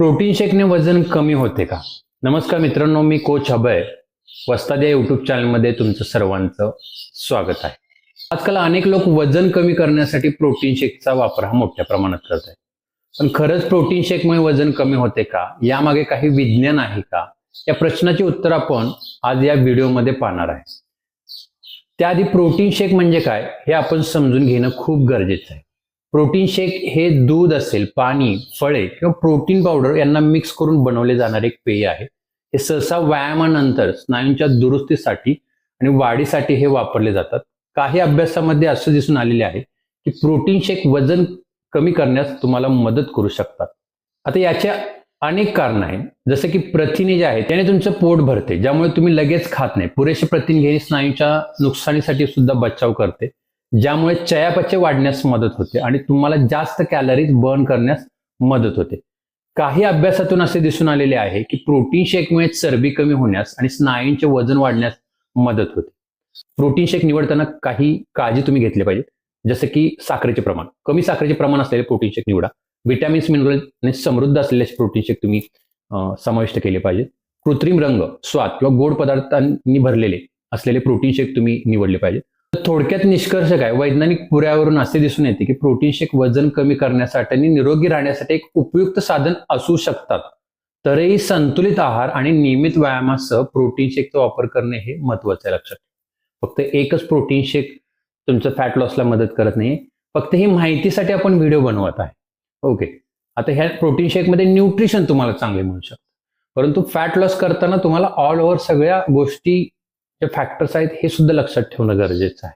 Protein शेकने वजन कमी होते का? नमस्कार मित्रांनो मी कोच अभय. वस्ताद या युट्यूब चॅनलमध्ये तुमचं सर्वांचं स्वागत आहे. आजकाल अनेक लोक वजन कमी करण्यासाठी प्रोटीन शेकचा वापर हा मोठ्या प्रमाणात करत आहेत. पण खरंच प्रोटीन शेकमुळे वजन कमी होते का? यामागे काही विज्ञान आहे का? या प्रश्नाची उत्तर आपण आज या व्हिडिओमध्ये पाहणार आहे. त्याआधी प्रोटीन शेक म्हणजे काय हे आपण समजून घेणं खूप गरजेचं आहे. प्रोटीन शेक हे दूध असेल पाणी फळे किंवा प्रोटीन पावडर यांना मिक्स करून बनवले जाणारे एक पेय आहे. हे सहसा व्यायामानंतर स्नायूंच्या दुरुस्तीसाठी आणि वाढीसाठी हे वापरले जातात. काही अभ्यासामध्ये असं दिसून आलेले आहे की प्रोटीन शेक वजन कमी करण्यास तुम्हाला मदत करू शकतात. आता याच्या अनेक कारण आहेत. जसं की प्रथिने जे आहेत त्याने तुमचं पोट भरते ज्यामुळे तुम्ही लगेच खात नाही. पुरेसे प्रथिने घेणे स्नायूच्या नुकसानीसाठी सुद्धा बचाव करते. ज्यामुळे चयापचय वाढण्यास मदत होते आणि तुम्हाला जास्त कॅलरीज बर्न करण्यास मदत होते. काही अभ्यासातून असे दिसून आलेले आहे की प्रोटीन शेकमुळे चरबी कमी होण्यास आणि स्नायूंचे वजन वाढण्यास मदत होते. प्रोटीन शेक निवडताना काही काळजी तुम्ही घेतली पाहिजे. जसं की साखरेचे प्रमाण. कमी साखरेचे प्रमाण असलेले प्रोटीन शेक निवडा. विटॅमिन्स मिनरल समृद्ध असलेले प्रोटीन शेक तुम्ही समाविष्ट केले पाहिजे. कृत्रिम रंग स्वाद किंवा गोड पदार्थांनी भरलेले असलेले प्रोटीन शेक तुम्ही निवडले पाहिजे. थोडक्यात निष्कर्ष काय? वैज्ञानिक पुऱ्यावरून असे दिसून येते की प्रोटीन शेक वजन कमी करण्यासाठी आणि निरोगी राहण्यासाठी एक उपयुक्त साधन असू शकतात. तरीही संतुलित आहार आणि नियमित व्यायामासह प्रोटीन शेकचा वापर करणे हे महत्त्वाचे आहे लक्षात फक्त एकच प्रोटीन शेक तुमचं फॅट लॉसला मदत करत नाही फक्त ही माहितीसाठी आपण व्हिडिओ बनवत आहे. ओके आता ह्या प्रोटीन शेकमध्ये न्यूट्रिशन तुम्हाला चांगले मिळू शकतं. परंतु फॅट लॉस करताना तुम्हाला ऑल ओव्हर सगळ्या गोष्टी जे फॅक्टर्स आहेत हे सुद्धा लक्षात ठेवणं गरजेचं आहे.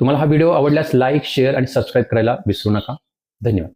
तुम्हाला हा व्हिडिओ आवडल्यास लाईक शेअर आणि सबस्क्राईब करायला विसरू नका. धन्यवाद.